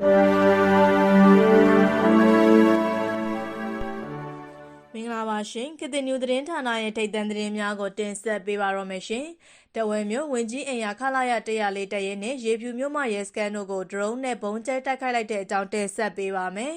မင်္ဂလာပါရှင်ခေတ်သစ်နျူသတင်းဌာနရဲ့ထိပ်တန်းသတင်းများကိုတင်ဆက်ပေးပါတော့မယ်ရှင်တဝဲမြို့ဝင်ကြီးအင်ယာခလာရ104တရဲနဲ့ရေဖြူမြို့မှရဲစကန်တို့ကို drone နဲ့ဘုံကျဲတိုက်ခိုက်လိုက်တဲ့အကြောင်းတင်ဆက်ပေးပါမယ်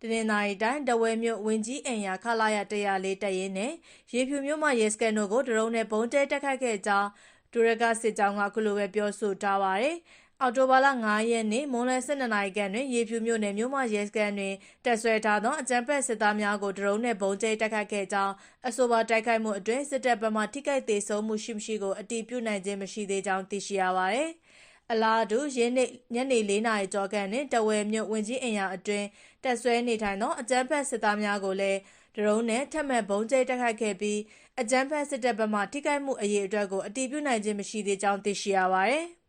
တနင်္သာရီတိုင်းတဝဲမြို့ဝင်ကြီးအင်ယာခလာရ104တရဲနဲ့ရေဖြူမြို့မှရဲစကန်တို့ကို drone နဲ့ဘုံကျဲတိုက်ခိုက်ခဲ့ကြောင်းဒူရကစစ်ကြောင်းကခုလိုပဲပြောဆိုထားပါတယ် အော်တိုဘာလ9ရက်နေ့မွန်လယ်12နာရီခန့်တွင်ရေဖြူမြို့နယ်မြို့မရဲစခန်းတွင်တပ်ဆွဲထားသောအကြမ်းဖက်စစ်သားများကိုဒရုန်းနှင့်ဘုံကျဲတိုက်ခိုက်ခဲ့ကြောင်းအဆိုပါတိုက်ခိုက်မှုအတွင်းစစ်တပ်ဘက်မှထိခိုက်ဒေဆုံးမှုရှိမရှိကိုအတည်ပြုနိုင်ခြင်းမရှိသေးကြောင်းသိရှိရပါသည်။အလားတူရင်းနေ့ညနေ၄နာရီကျော်ခန့်တွင်တဝဲမြို့ဝင်ကြီးအင်ယာအတွင်းတပ်ဆွဲနေထိုင်သောအကြမ်းဖက်စစ်သားများကိုလည်းဒရုန်းနဲ့ထပ်မံဘုံကျဲတိုက်ခိုက်ခဲ့ပြီးအကြမ်းဖက်စစ်တပ်ဘက်မှထိခိုက်မှုအရေးအတွက်ကိုအတည်ပြုနိုင်ခြင်းမရှိသေးကြောင်းသိရှိရပါသည်။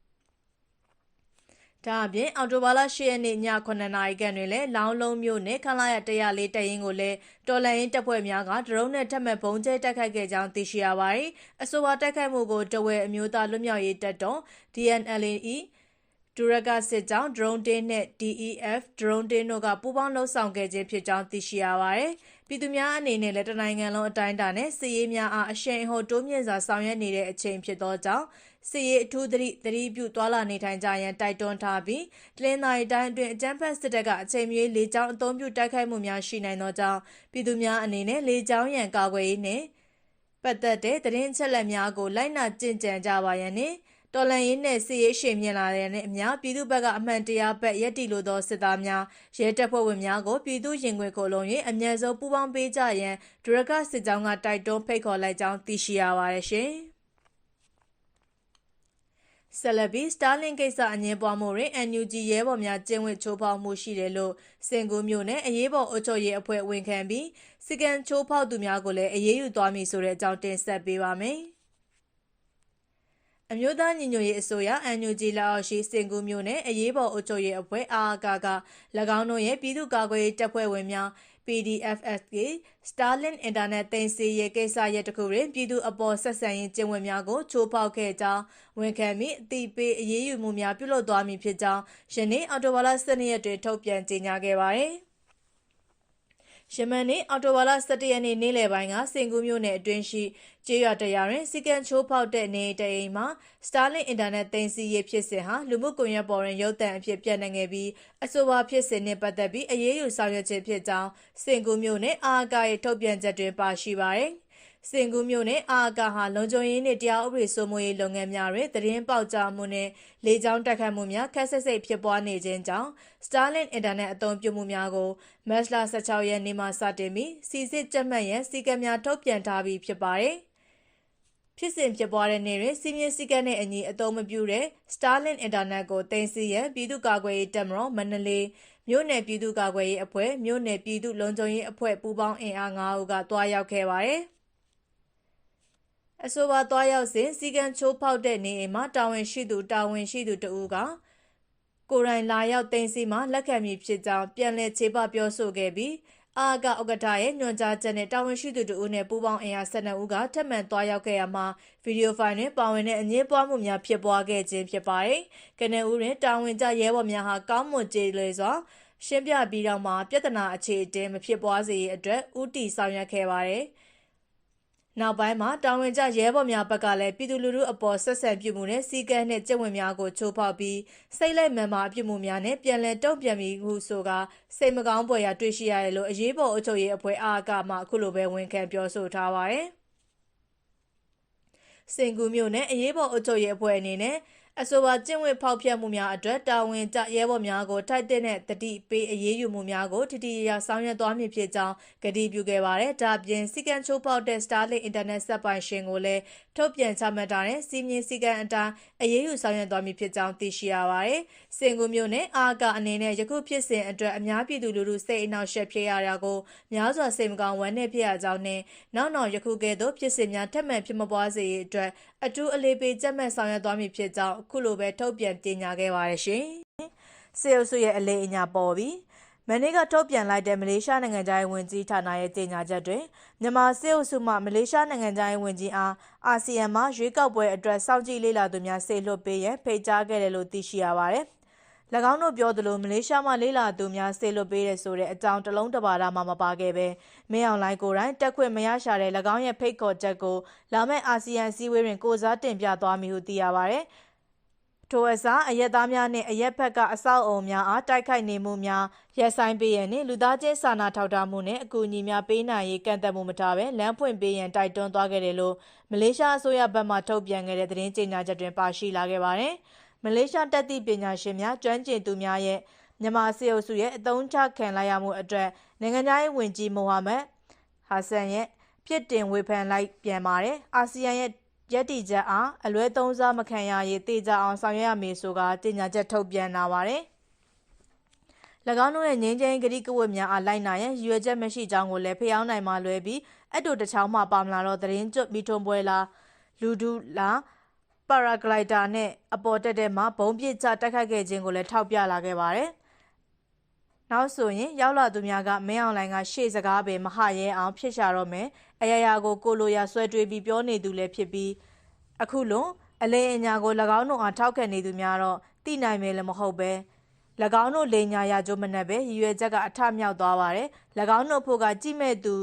ဒါအပြင်အော်တိုဘာလ10ရက်နေ့ည9နာရီခန့်တွင်လည်းလောင်းလုံးမြို့နယ်ခလာရ104တရင်ကိုလည်းတော်လန်ရင်တပ်ဖွဲ့များကဒရုန်းနဲ့ထပ်မံဘုံကျဲတိုက်ခိုက်ခဲ့ကြောင်းသိရှိရပါတယ်။အဆိုပါတိုက်ခိုက်မှုကိုတဝဲအမျိုးသားလွတ်မြောက်ရေးတပ်တော် DNLE ဒူရကစစ်ကြောင်း drone တင်းနဲ့ DEF drone တင်းတို့ကပူးပေါင်းလှုပ်ဆောင်ခဲ့ခြင်းဖြစ်ကြောင်းသိရှိရပါတယ်။ပြည်သူများအနေနဲ့လည်းတနိုင်ငံလုံးအတိုင်းအတာနဲ့စစ်ရေးများအားအရှိန်အဟုန်တိုးမြင့်စွာဆောင်ရွက်နေတဲ့အချိန်ဖြစ်သောကြောင့် စစ်ရေးအထူးသတိသတိပြုသွာလာနေထိုင်ကြရန်တိုက်တွန်းထားပြီးတလင်းသာရီတိုင်းအတွင်းအကြမ်းဖက်စစ်တပ်ကအချိန်မရွေးလေကြောင်းအုံပြုတိုက်ခိုက်မှုများရှိနိုင်သောကြောင့်ပြည်သူများအနေနဲ့လေကြောင်းရန်ကာကွယ်ရေးနှင့်ပတ်သက်တဲ့သတင်းချက်လက်များကိုလိုက်နာကြင်ကြံကြပါရန်နှင့်တော်လန်ရေးနဲ့စစ်ရေးရှင်မြင်လာတဲ့နဲ့အများပြည်သူဘက်ကအမှန်တရားဘက်ယက်တီလိုသောစစ်သားများရဲတပ်ဖွဲ့ဝင်များကိုပြည်သူရင်ခွင်ခိုလုံ၍အမြန်ဆုံးပူးပေါင်းပေးကြရန်ဒရကစစ်ကြောင်းကတိုက်တွန်းဖိတ်ခေါ်လိုက်ကြောင်းသိရှိရပါတယ်ရှင်။ ဆက်လက်ပြီးစတာလင်ကိစ္စအငင်းပွားမှုတွင် NUG ရဲဘော်များကျင်းဝတ်ချိုးဖောက်မှုရှိတယ်လို့စင်ကူးမျိုးနဲ့အရေးပေါ်အုပ်ချုပ်ရေးအဖွဲ့ဝန်ခံပြီးစီကံချိုးဖောက်သူများကိုလည်းအရေးယူသွားမည်ဆိုတဲ့အကြောင်းတင်ဆက်ပေးပါမယ်။အမျိုးသားညီညွတ်ရေးအစိုးရ NUG လက်အောက်ရှိစင်ကူးမျိုးနဲ့အရေးပေါ်အုပ်ချုပ်ရေးအဖွဲ့အာကာက၎င်းတို့ရဲ့ပြည်သူ့ကာကွယ်ရေးတပ်ဖွဲ့ဝင်များ PDFSK Starlink Internet တင်စီရေးကိစ္စရပ်တစ်ခုတွင်ပြည်သူအပေါ်ဆက်ဆံရေးကျင့်ဝတ်များကိုချိုးဖောက်ခဲ့ကြောင်းဝန်ခံပြီးအတိပေးအရေးယူမှုများပြုလုပ်သွားမည်ဖြစ်ကြောင်းယနေ့အော်တိုဘာလ12ရက်တွင်ထုတ်ပြန်ကြေညာခဲ့ပါသည် ယမန်နေ့အော်တိုဘာလ17ရက်နေ့နေ့လယ်ပိုင်းကစင်ကူးမြို့နယ်အတွင်းရှိကျေးရွာတရားတွင်စီကံချိုးဖောက်တဲ့နေတအိမ်မှာ Starlink Internet သိမ်းဆည်းရေးဖြစ်စဉ်ဟာလူမှုကွန်ရက်ပေါ်တွင်ရုပ်သံအဖြစ်ပြန့်နှံ့ခဲ့ပြီးအဆိုပါဖြစ်စဉ်နှင့်ပတ်သက်ပြီးအရေးယူဆောင်ရွက်ခြင်းဖြစ်ကြောင်းစင်ကူးမြို့နယ်အာကာရဲ့ထုတ်ပြန်ချက်တွင်ပါရှိပါသည် စင်ကူးမြို့နယ်အာကာဟာလုံခြုံရေးနှင့်တရားဥပဒေစိုးမိုးရေးလုပ်ငန်းများတွင်သတင်းပေါက်ကြားမှုနှင့်လေကြောင်းတက်ခတ်မှုများခက်ဆက်စိတ်ဖြစ်ပွားနေခြင်းကြောင့် Starlink Internet အသုံးပြုမှုများကိုမတ်လ16ရက်နေ့မှစတင်ပြီးစီစစ်ကြက်မှတ်ရန်စီကံများထုတ်ပြန်ထားပြီးဖြစ်ပါတယ်။ဖြစ်စဉ်ဖြစ်ပွားတဲ့နေ့တွင်စီမင်းစည်းကမ်းနဲ့အညီအသုံးမပြုတဲ့ Starlink Internet ကိုတင်စီရန်ပြည်သူ့ကာကွယ်ရေးတပ်မတော်မန္တလေးမြို့နယ်ပြည်သူ့ကာကွယ်ရေးအဖွဲ့မြို့နယ်ပြည်သူ့လုံခြုံရေးအဖွဲ့ပူးပေါင်းအင်အား9ဦးကတွားရောက်ခဲ့ပါတယ်။ အဆိုပါတွားရောက်စဉ်စီကံချိုးဖောက်တဲ့နေအိမ်မှာတာဝန်ရှိသူတာဝန်ရှိသူတဦးကကိုရိုင်းလာရောက်တင်စီမှလက်ခံမည်ဖြစ်ကြောင်းပြန်လည်ခြေပပြောဆိုခဲ့ပြီးအာကဥက္ကဋ္ဌရဲ့ညွှန်ကြားချက်နဲ့တာဝန်ရှိသူတို့နဲ့ပူးပေါင်းအင်အား12ဦးကထပ်မံသွားရောက်ခဲ့ရမှာဗီဒီယိုဖိုင်တွင်ပါဝင်တဲ့အငြင်းပွားမှုများဖြစ်ပွားခဲ့ခြင်းဖြစ်ပါတယ်။ကနဦးတွင်တာဝန်ကျရဲဘော်များဟာကောင်းမွန်ကြေလွယ်စွာရှင်းပြပြီးတော့မှပြဿနာအခြေအတင်းမဖြစ်ပွားစေရတဲ့အတွက်ဥတီဆောင်ရွက်ခဲ့ပါတယ်။ နောက်ပိုင်းမှာတာဝန်ကျရဲဘော်များဘက်ကလည်းပြည်သူလူထုအပေါ်ဆက်ဆံပြုမှုနဲ့စီကံနဲ့ကျင့်ဝတ်များကိုချိုးဖောက်ပြီးစိတ်လိုက်မှန်မာပြုမှုများနဲ့ပြန်လည်တုံ့ပြန်ပြီးဟုဆိုကစိတ်မကောင်းဖွယ်ရာတွေ့ရှိရတယ်လို့အရေးပေါ်အုပ်ချုပ်ရေးအဖွဲ့အာကမှအခုလိုပဲဝန်ခံပြောဆိုထားပါတယ်။စင်ကူမျိုးနဲ့အရေးပေါ်အုပ်ချုပ်ရေးအဖွဲ့အနေနဲ့ အဆိုပါကျင့်ဝတ်ဖောက်ဖျက်မှုများအတွက်တာဝန်ကျရဲဘော်များကိုထိုက်တဲ့တတိပေးအရေးယူမှုများကိုထိထိရရဆောင်ရွက်သွားမည်ဖြစ်ကြောင်းကတိပြုခဲ့ပါတယ်။ဒါ့အပြင်စီကံချိုးပေါက်တဲ့ Starlink Internet ဆက်ပိုင်ရှင်ကိုလည်းထုတ်ပြန်ချမှတ်ထားတဲ့စီမင်းစီကံအတိုင်းအရေးယူဆောင်ရွက်သွားမည်ဖြစ်ကြောင်းသိရှိရပါတယ်။စင်ကူမျိုးနဲ့အာကအနေနဲ့ယခုဖြစ်စဉ်အတွက်အများပြည်သူလူထုစိတ်အနှောက်အယှက်ဖြစ်ရတာကိုများစွာစိတ်မကောင်းဝမ်းနည်းဖြစ်ရကြောင်းနဲ့နောက်နောက်ယခုကဲ့သို့ဖြစ်စဉ်များထပ်မံဖြစ်မပွားစေရေးအတွက်အထူးအလေးပေးကြက်မှတ်ဆောင်ရွက်သွားမည်ဖြစ်ကြောင်းအခုလိုပဲထုတ်ပြန်ကြေညာခဲ့ပါတယ်ရှင်။စေအုပ်စုရဲ့အလေးအညာပေါ်ပြီးမနေ့ကထုတ်ပြန်လိုက်တဲ့မလေးရှားနိုင်ငံသားရေးဝန်ကြီးဌာနရဲ့ကြေညာချက်တွင်မြန်မာစစ်အုပ်စုမှမလေးရှားနိုင်ငံသားရေးဝန်ကြီးအားအာဆီယံမှရွေးကောက်ပွဲအတွက်စောင့်ကြည့်လေ့လာသူများဆေလွတ်ပေးရန်ဖိတ်ကြားခဲ့တယ်လို့သိရှိရပါတယ်။၎င်းတို့ပြောသလိုမလေးရှားမှလေးလာသူများဆေလွတ်ပေးတဲ့ဆိုတဲ့အကြောင်းတစ်လုံးတစ်ပါဒမှမပါခဲ့ပဲမင်းအောင်လိုင်းကိုယ်တိုင်တက်ခွင့်မရရှာတဲ့၎င်းရဲ့ဖိတ်ခေါ်ချက်ကိုလာမယ့်အာဆီယံအစည်းအဝေးတွင်ကိုစားတင်ပြသွားမည်ဟုသိရပါဗျ။ ထိုအစားအရက်သားများနှင့်အရက်ဘက်ကအဆောက်အုံများအားတိုက်ခိုက်နေမှုများရက်ဆိုင်ပေးရန်နှင့်လူသားချင်းစာနာထောက်ထားမှုနှင့်အကူအညီများပေးနိုင်ရေးကန့်သက်မှုမထားဘဲလမ်းဖွင့်ပေးရန်တိုက်တွန်းသွားခဲ့တယ်လို့မလေးရှားအစိုးရဘက်မှထုတ်ပြန်ခဲ့တဲ့သတင်းကြေညာချက်တွင်ပါရှိလာခဲ့ပါတယ်။မလေးရှားတက်သည့်ပညာရှင်များကျွမ်းကျင်သူများရဲ့မြန်မာစစ်အုပ်စုရဲ့အသုံးချခံလိုက်ရမှုအတွက်နိုင်ငံသားရေးဝန်ကြီးမိုဟာမက်ဟာဆန်ရဲ့ပြစ်တင်ဝေဖန်လိုက်ပြန်ပါတယ်။အာဆီယံရဲ့ ရည်တည်ချက်အားအလွဲသုံးစားမခံရရေးတေချာအောင်ဆောင်ရွက်ရမည်ဆိုကတင်ညာချက်ထုတ်ပြန်လာပါတယ်။၎င်းတို့ရဲ့ငင်းချင်းဂရိကဝတ်များအားလိုက်နာရန်ရည်ရွယ်ချက်မရှိကြောင်းကိုလည်းဖျောင်းနိုင်မှလွဲပြီးအတူတချောင်းမှပါမလာတော့သတင်းကျွတ်မီထွန်ပွဲလာလူဒူလာပါရာဂလိုက်တာနဲ့အပေါ်တက်တဲ့မှာဘုံပြစ်ချတက်ခတ်ခဲ့ခြင်းကိုလည်းထောက်ပြလာခဲ့ပါတယ်။ နောက်ဆိုရင်ရောက်လာသူများကမင်းအောင်လိုင်းကရှေ့စကားပဲမဟရဲအောင်ဖြစ်ရှာတော့မယ်အရာရာကိုကိုလိုရာဆွဲတွေးပြီးပြောနေသူလည်းဖြစ်ပြီးအခုလုံးအလေအညာကို၎င်းတို့အားထောက်ခံနေသူများတော့တိနိုင်မယ်လည်းမဟုတ်ပဲ၎င်းတို့လေညာရကြိုးမနှက်ပဲရည်ရွယ်ချက်ကအထမြောက်သွားပါတယ်၎င်းတို့ဖို့ကကြည့်မဲ့သူ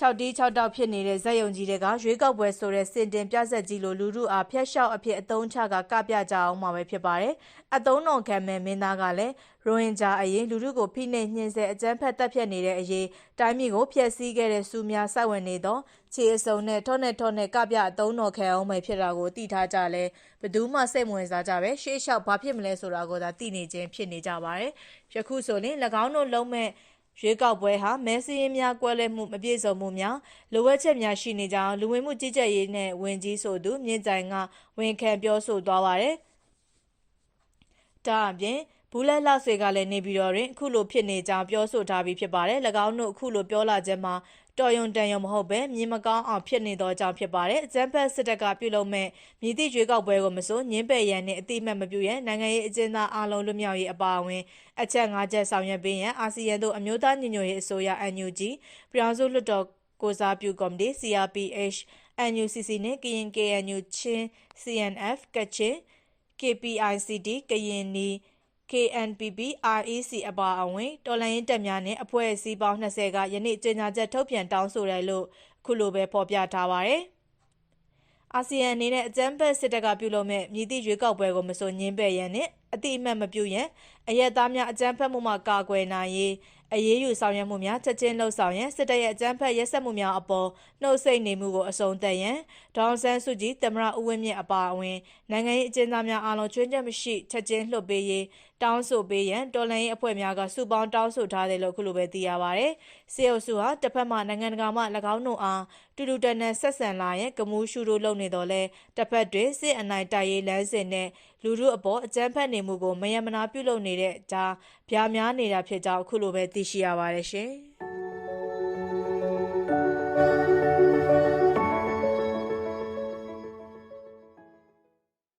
6တီး6တောက်ဖြစ်နေတဲ့ဇက်ယုံကြီးတွေကရွေးကောက်ပွဲဆိုတဲ့စင်တင်ပြဆက်ကြီးလိုလူမှုအားဖျက်လျှောက်အဖြစ်အသုံးချကကပြကြအောင်မှာပဲဖြစ်ပါတယ်။အသုံးတော်ခံမဲ့မင်းသားကလည်းရိုဟင်ဂျာအရင်လူမှုကိုဖိနှိပ်ညှင်းဆဲအကြမ်းဖက်တပ်ဖြတ်နေတဲ့အရေးတိုင်းပြည်ကိုဖျက်ဆီးခဲ့တဲ့စူးများစိုက်ဝင်နေသောခြေအစုံနဲ့ထောနဲ့ထောနဲ့ကပြအသုံးတော်ခံအောင်ပဲဖြစ်တာကိုသိထားကြလဲဘယ်သူမှစိတ်ဝင်စားကြပဲရှေးလျှောက်ဘာဖြစ်မလဲဆိုတာကိုသာသိနေခြင်းဖြစ်နေကြပါတယ်။ယခုဆိုရင်၎င်းတို့လုံးမဲ့ ရွေးကောက်ပွဲဟာမဲစည်းရင်းများကွဲလဲမှုမပြည့်စုံမှုများလိုအပ်ချက်များရှိနေကြောင်းလူဝင်မှုကြီးကြပ်ရေးနဲ့ဝင်ကြီးဆိုသူမြင့်ကြိုင်ကဝန်ခံပြောဆိုသွားပါတယ်။ဒါအပြင်ဘူးလက်လောက်ဆွေကလည်းနေပြီးတော့တွင်အခုလိုဖြစ်နေကြောင်းပြောဆိုထားပြီးဖြစ်ပါတယ်။၎င်းတို့အခုလိုပြောလာခြင်းမှာ တော်ယုံတန်ယုံမဟုတ်ပဲမြင်မကောင်းအောင်ဖြစ်နေသောကြောင့်ဖြစ်ပါတယ်။အကြမ်းဖက်စစ်တပ်ကပြုလုပ်မဲ့မြည်သည့်ရွေးကောက်ပွဲကိုမစိုးညင်းပယ်ရန်နှင့်အတိအမှတ်မပြုရန်နိုင်ငံရေးအကျဉ်းသားအလုံးလွတ်မြောက်ရေးအပါအဝင်အချက်၅ချက်ဆောင်ရွက်ပေးရန်အာဆီယံတို့အမျိုးသားညီညွတ်ရေးအစိုးရ NUG ပြည်ထောင်စုလွှတ်တော်ကိုစားပြုကော်မတီ CRPH NUCC နှင့်ကရင် KNU ချင်း CNF ကချင် KPICD ကရင်နီ KNPP REC အပါအဝင်တော်လှန်ရေးတပ်များနဲ့အဖွဲ့အစည်းပေါင်း20ကယနေ့ကြေညာချက်ထုတ်ပြန်တောင်းဆိုတယ်လို့ခုလိုပဲဖော်ပြထားပါတယ်။အာဆီယံအနေနဲ့အကြမ်းဖက်စစ်တပ်ကပြုလုပ်မဲ့မြည်သည့်ရွေးကောက်ပွဲကိုမစိုးညင်းပယ်ရန်နဲ့အတိအမှတ်မပြုရန်အရက်သားများအကြမ်းဖက်မှုမှကာကွယ်နိုင်ရေး အရေးယူဆောင်ရွက်မှုများချက်ချင်းလှုပ်ဆောင်ရန်စစ်တပ်ရဲ့အကြမ်းဖက်ရက်စက်မှုများအပေါ်နှုတ်ဆက်နေမှုကိုအဆုံးသတ်ရန်ဒေါန်ဆန်းစုကြည်တမရဦးဝင်းမြင့်အပါအဝင်နိုင်ငံရေးအကျဉ်းသားများအားလုံးချွင်းချက်မရှိချက်ချင်းလွှတ်ပေးရေးတောင်းဆိုပေးရန်တော်လှန်ရေးအဖွဲ့များကစုပေါင်းတောင်းဆိုထားတယ်လို့ခုလိုပဲသိရပါဗျ။စေအုပ်စုဟာတစ်ဖက်မှနိုင်ငံတကာမှ၎င်းတို့အားတူတူတန်တန်ဆက်ဆံလာရင်ကမူးရှုတို့လုပ်နေတော့လဲတစ်ဖက်တွေစစ်အနိုင်တိုက်ရေးလမ်းစဉ်နဲ့လူမှုအပေါ်အကြမ်းဖက်နေမှုကိုမယမနာပြုလုပ်နေတဲ့ကြားပြားများနေတာဖြစ်ကြောင်းအခုလိုပဲသိရှိရပါတယ်ရှင်။